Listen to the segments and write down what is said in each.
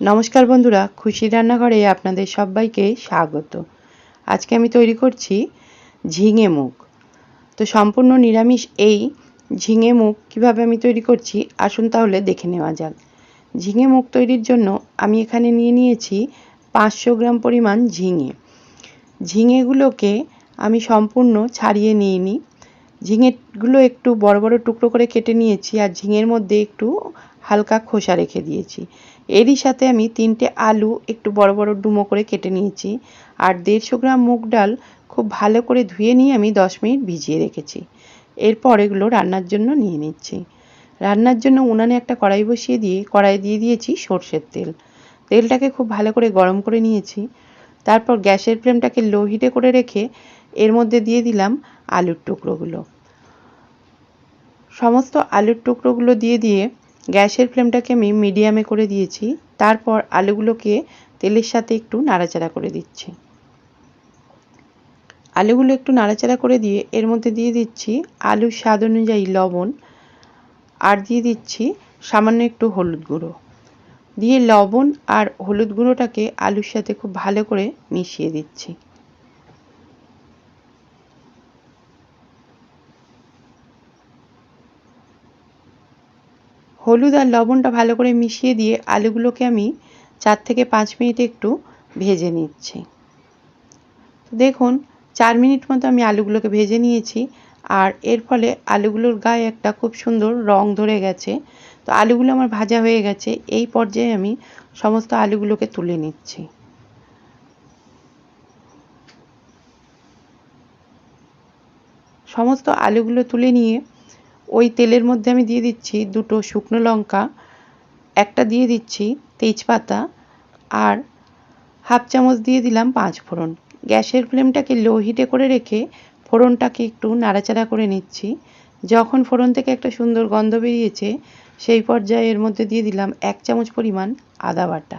নমস্কার বন্ধুরা, খুশি রান্নাঘরে আপনাদের সবাইকে স্বাগত। আজকে আমি তৈরি করছি ঝিঙে মুগ। তো সম্পূর্ণ নিরামিষ এই ঝিঙে মুখ কীভাবে আমি তৈরি করছি, আসুন তাহলে দেখে নেওয়া যাক। ঝিঙে মুখ তৈরির জন্য আমি এখানে নিয়ে নিয়েছি পাঁচশো গ্রাম পরিমাণ ঝিঙে। ঝিঙেগুলোকে আমি সম্পূর্ণ ছাড়িয়ে নিয়ে নিই ঝিঙেগুলো একটু বড় বড় টুকরো করে কেটে নিয়েছি আর ঝিঙের মধ্যে একটু হালকা খোসা রেখে দিয়েছি। এরই সাথে আমি তিনটে আলু একটু বড় বড় ডুমো করে কেটে নিয়েছি আর দেড়শো গ্রাম মুগ ডাল খুব ভালো করে ধুয়ে নিয়ে আমি দশ মিনিট ভিজিয়ে রেখেছি। এরপর এগুলো রান্নার জন্য নিয়ে নিচ্ছি। রান্নার জন্য উনানে একটা কড়াই বসিয়ে দিয়ে, কড়াই দিয়ে দিয়েছি সর্ষের তেল। তেলটাকে খুব ভালো করে গরম করে নিয়েছি। তারপর গ্যাসের ফ্লেমটাকে লো হিটে করে রেখে এর মধ্যে দিয়ে দিলাম আলুর টুকরোগুলো। সমস্ত আলুর টুকরোগুলো দিয়ে দিয়ে গ্যাসের ফ্লেমটাকে আমি মিডিয়ামে করে দিয়েছি। তারপর আলুগুলোকে তেলের সাথে একটু নাড়াচাড়া করে দিচ্ছি। আলুগুলো একটু নাড়াচাড়া করে দিয়ে এর মধ্যে দিয়ে দিচ্ছি আলুর স্বাদ অনুযায়ী লবণ আর দিয়ে দিচ্ছি সামান্য একটু হলুদ গুঁড়ো। দিয়ে লবণ আর হলুদ গুঁড়োটাকে আলুর সাথে খুব ভালো করে মিশিয়ে দিচ্ছি। হলুদ আর লবণটা ভালো করে মিশিয়ে দিয়ে আলুগুলোকে আমি চার থেকে পাঁচ মিনিট একটু ভেজে নিচ্ছি। দেখুন, চার মিনিট মতো আমি আলুগুলোকে ভেজে নিয়েছি আর এর ফলে আলুগুলোর গায়ে একটা খুব সুন্দর রং ধরে গেছে। তো আলুগুলো আমার ভাজা হয়ে গেছে, এই পর্যায়ে আমি সমস্ত আলুগুলোকে তুলে নিচ্ছি। সমস্ত আলুগুলো তুলে নিয়ে ওই তেলের মধ্যে আমি দিয়ে দিচ্ছি দুটো শুকনো লঙ্কা, একটা দিয়ে দিচ্ছি তেজপাতা আর হাফ চামচ দিয়ে দিলাম পাঁচ ফোড়ন। গ্যাসের ফ্লেমটাকে লো হিটে করে রেখে ফোড়নটাকে একটু নাড়াচাড়া করে নিচ্ছি। যখন ফোড়ন থেকে একটা সুন্দর গন্ধ বেরিয়েছে, সেই পর্যায়ে এর মধ্যে দিয়ে দিলাম এক চামচ পরিমাণ আদা বাটা।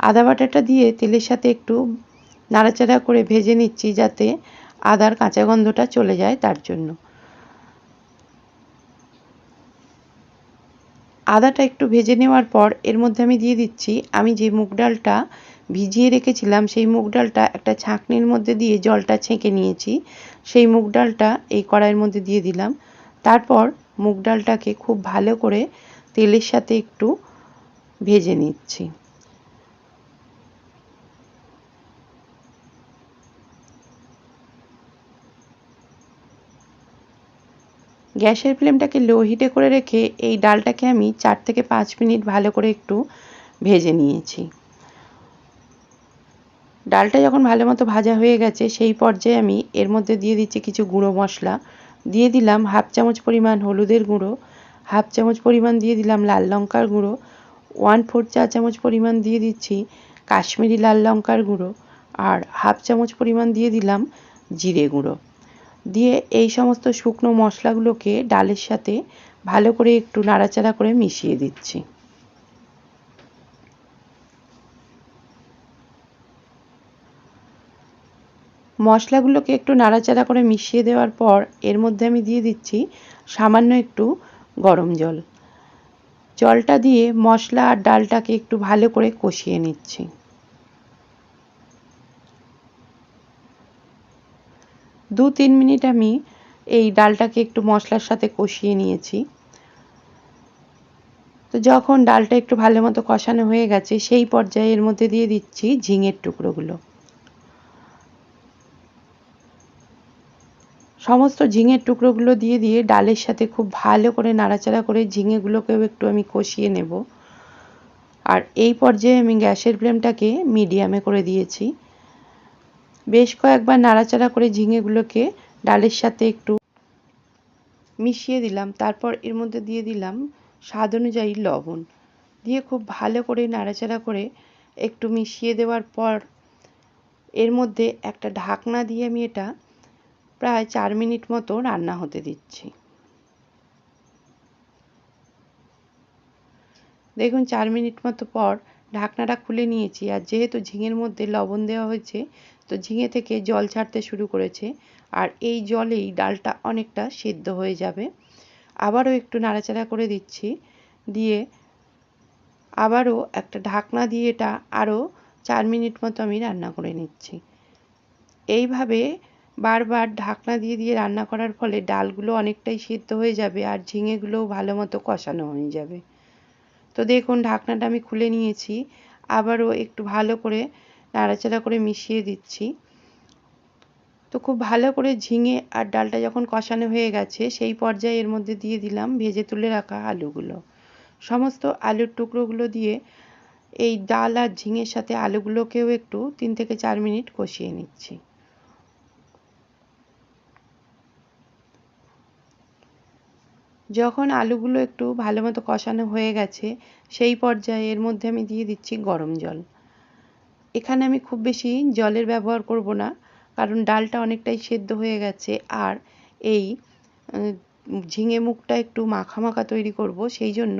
আদা বাটাটা দিয়ে তেলের সাথে একটু নাড়াচাড়া করে ভেজে নিচ্ছি যাতে আদার কাঁচা গন্ধটা চলে যায় তার জন্য। আদাটা একটু ভেজে নেওয়ার পর এর মধ্যে আমি দিয়ে দিচ্ছি, আমি যে মুগ ডালটা ভিজিয়ে রেখেছিলাম, সেই মুগ ডালটা একটা ছাঁকনির মধ্যে দিয়ে জলটা ছেঁকে নিয়েছি, সেই মুগ ডালটা এই কড়াইয়ের মধ্যে দিয়ে দিলাম। তারপর মুগ ডালটাকে খুব ভালো করে তেলের সাথে একটু ভেজে নিচ্ছি। গ্যাসের ফ্লেমটাকে লো হিটে করে রেখে এই ডালটাকে আমি চার থেকে পাঁচ মিনিট ভালো করে একটু ভেজে নিয়েছি। ডালটা যখন ভালো মতো ভাজা হয়ে গেছে, সেই পর্যায়ে আমি এর মধ্যে দিয়ে দিচ্ছি কিছু গুঁড়ো মশলা। দিয়ে দিলাম হাফ চামচ পরিমাণ হলুদের গুঁড়ো, হাফ চামচ পরিমাণ দিয়ে দিলাম লাল লঙ্কার গুঁড়ো, ওয়ান ফোর চা চামচ পরিমাণ দিয়ে দিচ্ছি কাশ্মীরি লাল লঙ্কার গুঁড়ো, আর হাফ চামচ পরিমাণ দিয়ে দিলাম জিরে গুঁড়ো। দিয়ে এই সমস্ত শুকনো মশলাগুলোকে ডালের সাথে ভালো করে একটু নাড়াচাড়া করে মিশিয়ে দিচ্ছি। মশলাগুলোকে একটু নাড়াচাড়া করে মিশিয়ে দেওয়ার পর এর মধ্যে আমি দিয়ে দিচ্ছি সামান্য একটু গরম জল। জলটা দিয়ে মশলা আর ডালটাকে একটু ভালো করে কষিয়ে নিচ্ছি। দু তিন মিনিট আমি এই ডালটাকে একটু মশলার সাথে কষিয়ে নিয়েছি। তো যখন ডালটা একটু ভালো মতো কষানো হয়ে গেছে, সেই পর্যায়ে এর মধ্যে দিয়ে দিচ্ছি ঝিঙের টুকরোগুলো। সমস্ত ঝিঙের টুকরোগুলো দিয়ে দিয়ে ডালের সাথে খুব ভালো করে নাড়াচাড়া করে ঝিঙেগুলোকেও একটু আমি কষিয়ে নেব। আর এই পর্যায়ে আমি গ্যাসের ফ্লেমটাকে মিডিয়ামে করে দিয়েছি। বেশ কয়েকবার নাড়াচাড়া করে ঝিঙেগুলোকে ডালের সাথে একটু মিশিয়ে দিলাম। তারপর এর মধ্যে দিয়ে দিলাম স্বাদ অনুযায়ী লবণ। দিয়ে খুব ভালো করে নাড়াচাড়া করে একটু মিশিয়ে দেওয়ার পর এর মধ্যে একটা ঢাকনা দিয়ে আমি এটা প্রায় চার মিনিট মতো রান্না হতে দিচ্ছি। দেখুন, চার মিনিট মতো পর ঢাকনাটা খুলে নিয়েছি আর যেহেতু ঝিঙের মধ্যে লবণ দেওয়া হয়েছে, তো ঝিঙে থেকে জল ছাড়তে শুরু করেছে আর এই জলেই ডালটা অনেকটা সিদ্ধ হয়ে যাবে। আবারও একটু নাড়াচাড়া করে দিচ্ছি, দিয়ে আবারও একটা ঢাকনা দিয়ে এটা আরও চার মিনিট মতো আমি রান্না করে নিচ্ছি। এইভাবে বারবার ঢাকনা দিয়ে দিয়ে রান্না করার ফলে ডালগুলো অনেকটাই সিদ্ধ হয়ে যাবে আর ঝিঙেগুলোও ভালো মতো কষানো হয়ে যাবে। তো দেখুন, ঢাকনাটা আমি খুলে নিয়েছি। আবারও একটু ভালো করে নাড়াচাড়া করে মিশিয়ে দিচ্ছি। তো খুব ভালো করে ঝিঙে আর ডালটা যখন কষানো হয়ে গেছে, সেই পর্যায়ে এর মধ্যে দিয়ে দিলাম ভেজে তুলে রাখা আলুগুলো। সমস্ত আলুর টুকরোগুলো দিয়ে এই ডাল আর ঝিঙের সাথে আলুগুলোকেও একটু তিন থেকে চার মিনিট কষিয়ে নিচ্ছি। যখন আলুগুলো একটু ভালো মতো কষানো হয়ে গেছে, সেই পর্যায়ে এর মধ্যে আমি দিয়ে দিচ্ছি গরম জল। এখানে আমি খুব বেশি জলের ব্যবহার করব না, কারণ ডালটা অনেকটাই সেদ্ধ হয়ে গেছে, আর এই ঝিঙে মুখটা একটু মাখা মাখা তৈরি করব, সেই জন্য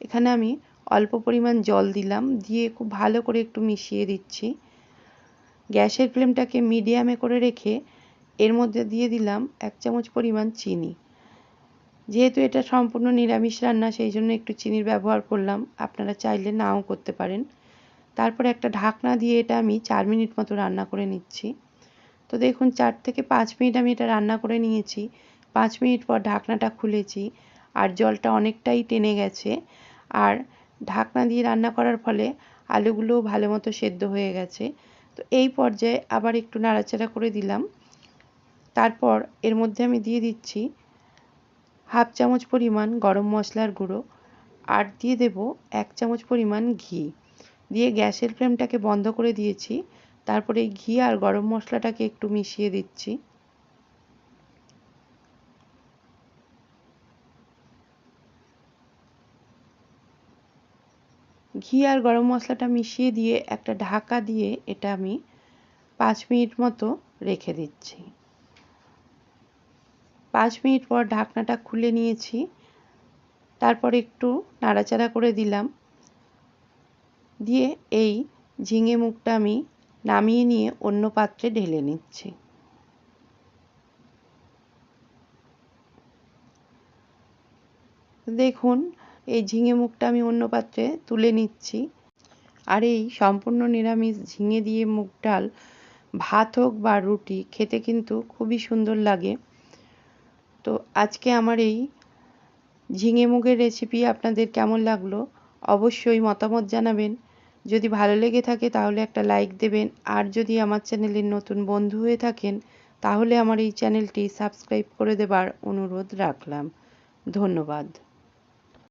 এখানে আমি অল্প পরিমাণ জল দিলাম, দিয়ে খুব ভালো করে একটু মিশিয়ে দিচ্ছি। গ্যাসের ফ্লেমটাকে মিডিয়ামে করে রেখে এর মধ্যে দিয়ে দিলাম এক চামচ পরিমাণ চিনি। যেহেতু এটা সম্পূর্ণ নিরামিষ রান্না, সেই জন্য একটু চিনির ব্যবহার করলাম। আপনারা চাইলে নাও করতে পারেন। তারপরে একটা ঢাকনা দিয়ে এটা আমি চার মিনিট মতো রান্না করে নিচ্ছি। তো দেখুন, চার থেকে পাঁচ মিনিট আমি এটা রান্না করে নিয়েছি। পাঁচ মিনিট পর ঢাকনাটা খুলেছি আর জলটা অনেকটাই টেনে গেছে। আর ঢাকনা দিয়ে রান্না করার ফলে আলুগুলোও ভালো মতো সেদ্ধ হয়ে গেছে। তো এই পর্যায়ে আবার একটু নাড়াচাড়া করে দিলাম। তারপর এর মধ্যে আমি দিয়ে দিচ্ছি হাফ চামচ পরিমাণ গরম মশলার গুঁড়ো আর দিয়ে দেব এক চামচ পরিমাণ ঘি। দিয়ে গ্যাসের ফ্লেমটাকে বন্ধ করে দিয়েছি। তারপরে ঘি আর গরম মশলাটাকে একটু মিশিয়ে দিচ্ছি। ঘি আর গরম মশলাটা মিশিয়ে দিয়ে একটা ঢাকা দিয়ে এটা আমি পাঁচ মিনিট মতো রেখে দিচ্ছি। পাঁচ মিনিট পর ঢাকনাটা খুলে নিয়েছি। তারপর একটু নাড়াচাড়া করে দিলাম। দিয়ে এই ঝিঙে মুখটা আমি নামিয়ে নিয়ে অন্য পাত্রে ঢেলে নিচ্ছি। দেখুন, এই ঝিঙে মুখটা আমি অন্য পাত্রে তুলে নিচ্ছি। আর এই সম্পূর্ণ নিরামিষ ঝিঙে দিয়ে মুগ ডাল, ভাত হোক বা রুটি, খেতে কিন্তু খুবই সুন্দর লাগে। তো আজকে আমার এই ঝিঙে মুগের রেসিপি আপনাদের কেমন লাগল অবশ্যই মতামত জানাবেন। যদি ভালো লেগে থাকে তাহলে একটা লাইক দেবেন। আর যদি আমার চ্যানেলের নতুন বন্ধু হয়ে থাকেন তাহলে আমার এই চ্যানেলটি সাবস্ক্রাইব করে দেবার অনুরোধ রাখলাম। ধন্যবাদ।